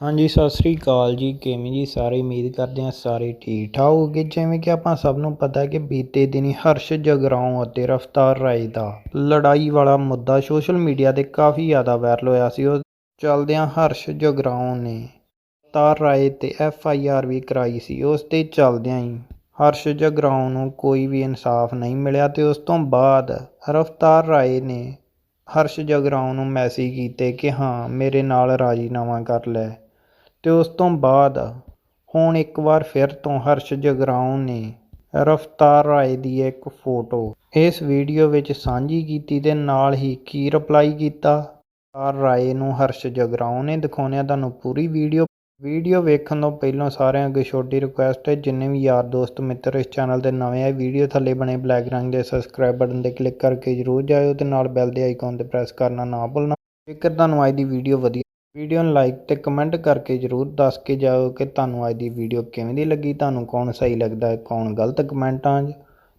ਹਾਂਜੀ, ਸਤਿ ਸ੍ਰੀ ਅਕਾਲ ਜੀ। ਕਿਵੇਂ ਜੀ ਸਾਰੇ? ਉਮੀਦ ਕਰਦੇ ਹਾਂ ਸਾਰੇ ਠੀਕ ਠਾਕ ਹੋਗੇ ਜਿਵੇਂ ਕਿ ਆਪਾਂ ਸਭ ਨੂੰ ਪਤਾ ਹੈ ਕਿ ਬੀਤੇ ਦਿਨੀ ਹਰਸ਼ ਜਗਰਾਉਂ ਅਤੇ ਰਫਤਾਰ ਰਾਏ ਦਾ ਲੜਾਈ ਵਾਲਾ ਮੁੱਦਾ ਸੋਸ਼ਲ ਮੀਡੀਆ ਤੇ ਕਾਫੀ ਜ਼ਿਆਦਾ ਵਾਇਰਲ ਹੋਇਆ ਸੀ। ਉਹ ਚੱਲਦਿਆਂ ਹਰਸ਼ ਜਗਰਾਉਂ ਨੇ ਰਫਤਾਰ ਰਾਏ ਤੇ ਐਫ ਆਈ ਆਰ ਵੀ ਕਰਾਈ ਸੀ। ਉਸ ਤੇ ਚੱਲਦਿਆਂ ਹੀ ਹਰਸ਼ ਜਗਰਾਉਂ ਨੂੰ ਕੋਈ ਵੀ ਇਨਸਾਫ ਨਹੀਂ ਮਿਲਿਆ ਤੇ ਉਸ ਤੋਂ ਬਾਅਦ ਰਫਤਾਰ ਰਾਏ ਨੇ ਹਰਸ਼ ਜਗਰਾਉਂ ਨੂੰ ਮੈਸੇਜ ਕੀਤੇ ਕਿ ਹਾਂ, ਮੇਰੇ ਨਾਲ ਰਾਜੀਨਾਮਾ ਕਰ ਲੈ। ਤੇ ਉਸ ਤੋਂ ਬਾਅਦ ਹੁਣ ਇੱਕ ਵਾਰ ਫਿਰ ਤੋਂ ਹਰਸ਼ ਜਗਰਾਉਂ ਨੇ ਰਫਤਾਰ ਰਾਏ ਦੀ ਇੱਕ ਫੋਟੋ ਇਸ ਵੀਡੀਓ ਵਿੱਚ ਸਾਂਝੀ ਕੀਤੀ ਤੇ ਨਾਲ ਹੀ ਕੀ ਰਿਪਲਾਈ ਕੀਤਾ। ਰਫਤਾਰ ਰਾਏ ਨੂੰ ਹਰਸ਼ ਜਗਰਾਉਂ ਨੇ ਦਿਖਾਉਂਦੇ ਤੁਹਾਨੂੰ ਪੂਰੀ ਵੀਡੀਓ ਵੀਡੀਓ ਵੇਖਣ ਤੋਂ ਪਹਿਲਾਂ ਸਾਰਿਆਂ ਅੱਗੇ ਛੋਟੀ ਰਿਕੁਐਸਟ ਹੈ, ਜਿੰਨੇ ਵੀ ਯਾਰ ਦੋਸਤ ਮਿੱਤਰ ਇਸ ਚੈਨਲ ਦੇ ਨਵੇਂ ਆਏ ਵੀਡੀਓ ਥੱਲੇ ਬਣੇ ਬਲੈਕ ਰੰਗ ਦੇ ਸਬਸਕ੍ਰਾਈਬ ਬਟਨ ਤੇ ਕਲਿੱਕ ਕਰਕੇ ਜਰੂਰ ਜਾਇਓ ਤੇ ਨਾਲ ਬੈਲ ਦੇ ਆਈਕਨ ਤੇ ਪ੍ਰੈਸ ਕਰਨਾ ਨਾ ਭੁੱਲਣਾ। ਜੇਕਰ ਤੁਹਾਨੂੰ ਅੱਜ ਦੀ ਵੀਡੀਓ ਵਧੀਆ ਵੀਡੀਓ ਨੂੰ ਲਾਈਕ ਤੇ ਕਮੈਂਟ ਕਰਕੇ ਜਰੂਰ ਦੱਸ ਕੇ ਜਾਓ ਕਿ ਤੁਹਾਨੂੰ ਅੱਜ ਦੀ ਵੀਡੀਓ ਕਿਵੇਂ ਦੀ ਲੱਗੀ ਤੁਹਾਨੂੰ ਕੌਣ ਸਹੀ ਲੱਗਦਾ ਹੈ ਕੌਣ ਗਲਤ ਕਮੈਂਟਾਂ 'ਚ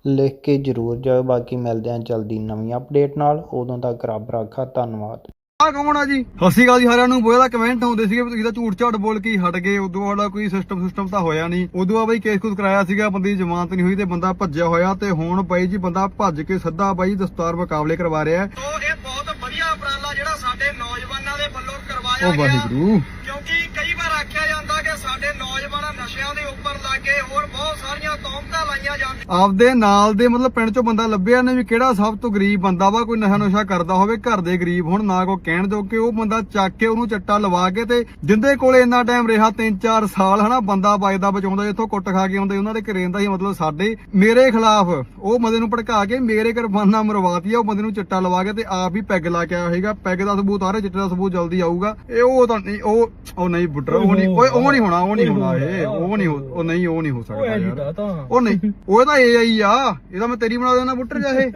ਲਿਖ ਕੇ ਜਰੂਰ ਜਾਓ। ਬਾਕੀ ਮਿਲਦੇ ਹਾਂ ਜਲਦੀ ਨਵੀਂ ਅਪਡੇਟ ਨਾਲ। ਉਦੋਂ ਤੱਕ ਰੱਬ ਰਾਖਾ ਧੰਨਵਾਦ। ਆ ਕੌਣ ਆ ਜੀ? ਸਤਿ ਸ਼੍ਰੀ ਅਕਾਲ ਜੀ ਸਾਰਿਆਂ ਨੂੰ ਬੋਏ ਦਾ ਕਮੈਂਟ ਆਉਂਦੇ ਸੀਗੇ ਵੀ ਤੁਸੀਂ ਤਾਂ ਝੂਠ ਝਾੜ ਬੋਲ ਕੇ ਹੀ ਹਟ ਗਏ ਉਦੋਂ ਵਾਲਾ ਕੋਈ ਸਿਸਟਮ ਸਿਸਟਮ ਤਾਂ ਹੋਇਆ ਨਹੀਂ। ਉਦੋਂ ਆ ਬਈ ਕੇਸ ਕੁਸ ਕਰਾਇਆ ਸੀਗਾ ਬੰਦੇ ਦੀ ਜ਼ਮਾਨਤ ਨਹੀਂ ਹੋਈ ਤੇ ਬੰਦਾ ਭੱਜਿਆ ਹੋਇਆ ਤੇ ਹੁਣ ਬਾਈ ਜੀ ਬੰਦਾ ਭੱਜ ਕੇ ਸਿੱਧਾ ਬਾਈ ਦਸਤਾਰ ਮੁਕਾਬਲੇ ਕਰਵਾ ਰਿਹਾ ਹੈ। ਤੋ ਇਹ ਬਹੁਤ ਸਾਡੇ ਨੌਜਵਾਨਾਂ ਦੇ ਵੱਲੋਂ ਕਰਵਾਇਆ ਗਿਆ। ਵਾਹਿਗੁਰੂ। ਕਿਉਂਕਿ ਕਈ ਵਾਰ ਆਖਿਆ ਜਾਂਦਾ ਕਿ ਸਾਡੇ ਨੌਜਵਾਨ ਨਸ਼ਿਆਂ ਦੇ ਉੱਪਰ ਲੱਗੇ ਹੋਰ ਬਹੁਤ ਸਾਰੀਆਂ ਜਾਂਦੀਆਂ ਆਪਦੇ ਨਾਲ ਦੇ ਮਤਲਬ ਪਿੰਡ ਚੋਂ ਬੰਦਾ ਲੱਭਿਆ ਨੇ ਵੀ ਕਿਹੜਾ ਸਭ ਤੋਂ ਗਰੀਬ ਬੰਦਾ ਵਾ ਕੋਈ ਨਸ਼ਾ ਨੁਸ਼ਾ ਕਰਦਾ ਹੋਵੇ ਘਰ ਦੇ ਗਰੀਬ ਹੁਣ ਨਾ ਕੋ ਕਹਿਣ ਜੋ ਕਿ ਉਹ ਬੰਦਾ ਚੱਕ ਕੇ ਉਹਨੂੰ ਚੱਟਾ ਲਵਾ ਕੇ ਤੇ ਜਿੰਦੇ ਕੋਲੇ ਇੰਨਾ ਟਾਈਮ ਰਿਹਾ 3-4 ਸਾਲ ਹਨਾ ਬੰਦਾ ਬਚਦਾ ਬਚਾਉਂਦਾ ਜਿੱਥੋਂ ਕੁੱਟ ਖਾ ਕੇ ਆਉਂਦੇ ਉਹਨਾਂ ਦੇ ਘਰੇ ਰਹਿੰਦਾ ਸੀ ਮਤਲਬ ਸਾਡੇ ਮੇਰੇ ਖਿਲਾਫ ਉਹ ਬੰਦੇ ਨੂੰ ਭੜਕਾ ਕੇ ਮੇਰੇ ਕੁਰਬਾਨਾ ਮਰਵਾਤੀ ਆ ਉਹ ਬੰਦੇ ਨੂੰ ਚੱਟਾ ਲਵਾ ਕੇ ਤੇ ਆਪ ਹੀ ਪੈਗ ਲਾ ਕੇ ਆਇਆ ਹੈਗਾ ਪੈਗ ਦਾ ਸਬੂਤ ਆ ਰਿਹਾ ਚਿੱਟੇ ਦਾ ਸਬੂਤ ਜਲਦੀ ਆਊਗਾ ਇਹ ਉਹ ਤਾਂ ਨਹੀਂ ਉਹ ਉਹ ਨਹੀਂ ਬੁੱਟਰ ਉਹ ਨਹੀਂ ਉਹ ਨਹੀਂ ਹੋਣਾ ਉਹ ਨਹੀਂ ਹੋਣਾ ਇਹ ਉਹ ਨਹੀਂ ਹੋ- ਉਹ ਨਹੀਂ ਉਹ ਨਹੀਂ ਹੋ ਸਕਦਾ ਯਾਰ। ਉਹ ਨਹੀਂ ਉਹ ਤਾਂ ਏਆਈ ਆ। ਇਹਦਾ ਮੈਂ ਤੇਰੀ ਬਣਾ ਦੇਣਾ ਬੁੱਟਰ ਚਾਹੇ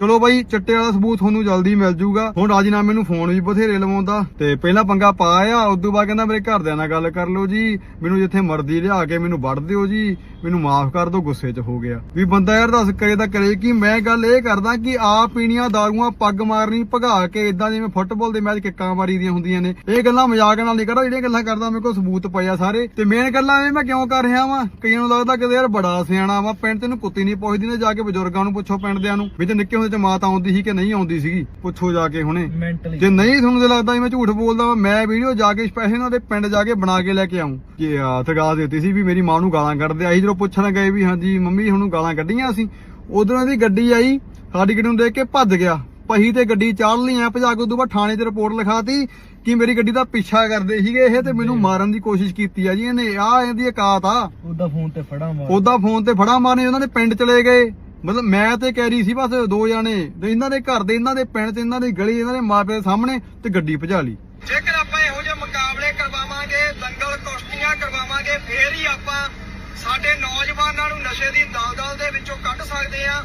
ਚਲੋ ਬਾਈ, ਚਿੱਟੇ ਵਾਲਾ ਸਬੂਤ ਤੁਹਾਨੂੰ ਜਲਦੀ ਮਿਲ ਜੂਗਾ। ਹੁਣ ਰਾਜੀਨਾਮੇ ਨੂੰ ਫੋਨ ਵੀ ਬਥੇਰੇ ਲਵਾਉਂਦਾ। ਤੇ ਪਹਿਲਾਂ ਪੰਗਾ ਪਾ ਆ ਉਦੋਂ ਬਾਅਦ ਕਹਿੰਦਾ ਮੇਰੇ ਘਰਦਿਆਂ ਨਾਲ ਗੱਲ ਕਰ ਲਓ ਜੀ। ਮੈਨੂੰ ਜਿੱਥੇ ਮਰਜ਼ੀ ਲਿਆ ਕੇ ਮੈਨੂੰ ਵੱਢ ਦਿਓ ਜੀ। ਮੈਨੂੰ ਮਾਫ ਕਰ ਦਿਓ ਗੁੱਸੇ 'ਚ ਹੋ ਗਿਆ। ਵੀ ਬੰਦਾ ਯਾਰ ਦੱਸ ਕਰੇ ਤਾਂ ਕਰੇ ਕਿ, ਮੈਂ ਗੱਲ ਇਹ ਕਰਦਾ ਕਿ ਆ ਪੀਣੀਆਂ ਦਾਰੂਆਂ ਪੱਗ ਮਾਰਨੀ, ਭਗਾ ਕੇ ਇਦਾਂ ਜਿਵੇਂ ਫੁੱਟਬਾਲ ਦੇ ਮੈਚ ਕਿੱਕਾਂ ਮਾਰੀ ਦੀਆਂ ਹੁੰਦੀਆਂ ਨੇ। ਇਹ ਗੱਲਾਂ ਮਜ਼ਾਕ ਨਾਲ ਨਹੀਂ ਕਰਦਾ, ਜਿਹੜੀਆਂ ਗੱਲਾਂ ਕਰਦਾ ਮੇਰੇ ਕੋਲ ਸਬੂਤ ਪਏ ਆ ਸਾਰੇ। ਤੇ ਮੇਨ ਗੱਲਾਂ ਇਹ ਮੈਂ ਕਿਉਂ ਕਰ ਰਿਹਾ ਵਾਂ? ਕਈਆਂ ਨੂੰ ਲੱਗਦਾ ਕਿ ਯਾਰ ਬੜਾ ਸਿਆਣਾ ਵਾ ਪਿੰਡ ਤੈਨੂੰ ਕੁੱਤੀ ਨਹੀਂ ਪੁੱਛਦੀ ਨੇ ਜਾ ਕੇ ਬਜ਼ੁਰਗਾਂ ਨੂੰ ਪੁੱਛੋ ਪਿੰਡ ਦਿਆਂ ਨੂੰ ਵੀ ਤੇ ਨਿੱਕੇ ਹੁੰਦੇ ਚ ਮਾਤਾ ਆਉਂਦੀ ਸੀ ਕਿ ਨਹੀਂ ਆਉਂਦੀ ਸੀਗੀ ਪੁੱਛੋ ਜਾ ਕੇ ਹੁਣੇ। ਜੇ ਨਹੀਂ ਤੁਹਾਨੂੰ ਤੇ ਲੱਗਦਾ ਵੀ ਮੈਂ ਝੂਠ ਬੋਲਦਾ ਵਾਂ ਮੈਂ ਵੀਡੀਓ ਜਾ ਕੇ ਸਪੈਸ਼ਲ ਇਹਨਾਂ ਦੇ ਪਿੰਡ ਜਾ ਕੇ ਬਣਾ ਕੇ ਲੈ ਕੇ ਆਉਂ ਕਿ ਆ ਤਗਾ ਦਿੱਤੀ ਸੀ ਵੀ ਮੇਰੀ ਮਾਂ ਨੂੰ ਗਾਲਾਂ ਕੱਢਦੇ ਆਈ ਜਦੋਂ ਪੁੱਛਣ ਗਏ ਵੀ ਹਾਂਜੀ ਮੰਮੀ ਤੁਹਾਨੂੰ ਗਾਲਾਂ ਕੱਢੀਆਂ ਸੀ ਉਧਰੋਂ ਦੀ ਗੱਡੀ ਆਈ ਸਾਡੀ ਗੱਡੀ ਨੂੰ ਦੇਖ ਕੇ ਭੱਜ ਗਿਆ। ਪਹੀ ਤੇ ਗੱਡੀ ਚਾੜ ਲਈ ਆ ਭਜਾ ਕੇ ਉਦੋਂ ਬਾਅਦ ਥਾਣੇ 'ਚ ਰਿਪੋਰਟ ਲਿਖਾਤੀ ਕਿ ਮੇਰੀ ਗੱਡੀ ਦਾ ਪਿੱਛਾ ਕਰਦੇ ਸੀਗੇ ਇਹ ਤੇ ਮੈਨੂੰ ਮਾਰਨ ਦੀ ਕੋਸ਼ਿਸ਼ ਕੀਤੀ ਆ ਜੀ ਇਹਨੇ। ਆ ਇਹਦੀ ਔਕਾਤ ਆ। ਉਹਦਾ ਫੋਨ ਤੇ ਫੜਾ ਮਾਰ। ਉਹਦਾ ਫੋਨ ਤੇ ਫੜਾ ਮਾਰਨੇ ਉਹਨਾਂ ਦੇ ਪਿੰਡ ਚਲੇ ਗਏ। ਮਤਲਬ ਮੈਂ ਤੇ ਕੈਰੀ ਸੀ ਬਸ ਦੋ ਜਾਣੇ। ਤੇ ਇਹਨਾਂ ਦੇ ਘਰ ਦੇ ਇਹਨਾਂ ਦੇ ਪਿੰਡ ਤੇ ਇਹਨਾਂ ਦੀ ਗਲੀ ਇਹਨਾਂ ਦੇ ਮਾਪੇ ਦੇ ਸਾਹਮਣੇ ਤੇ ਗੱਡੀ ਭਜਾ ਲਈ। ਜੇਕਰ ਆਪਾਂ ਇਹੋ ਜਿਹੇ ਮੁਕਾਬਲੇ ਕਰਵਾਵਾਂਗੇ ਦੰਗਲ ਕੁਸ਼ਤੀਆਂ ਕਰਵਾਵਾਂਗੇ ਫੇਰ ਹੀ ਆਪਾਂ ਸਾਡੇ ਨੌਜਵਾਨਾਂ ਨੂੰ ਨਸ਼ੇ ਦੀ ਦਲਦਲ ਦੇ ਵਿੱਚੋਂ ਕੱਢ ਸਕਦੇ ਆ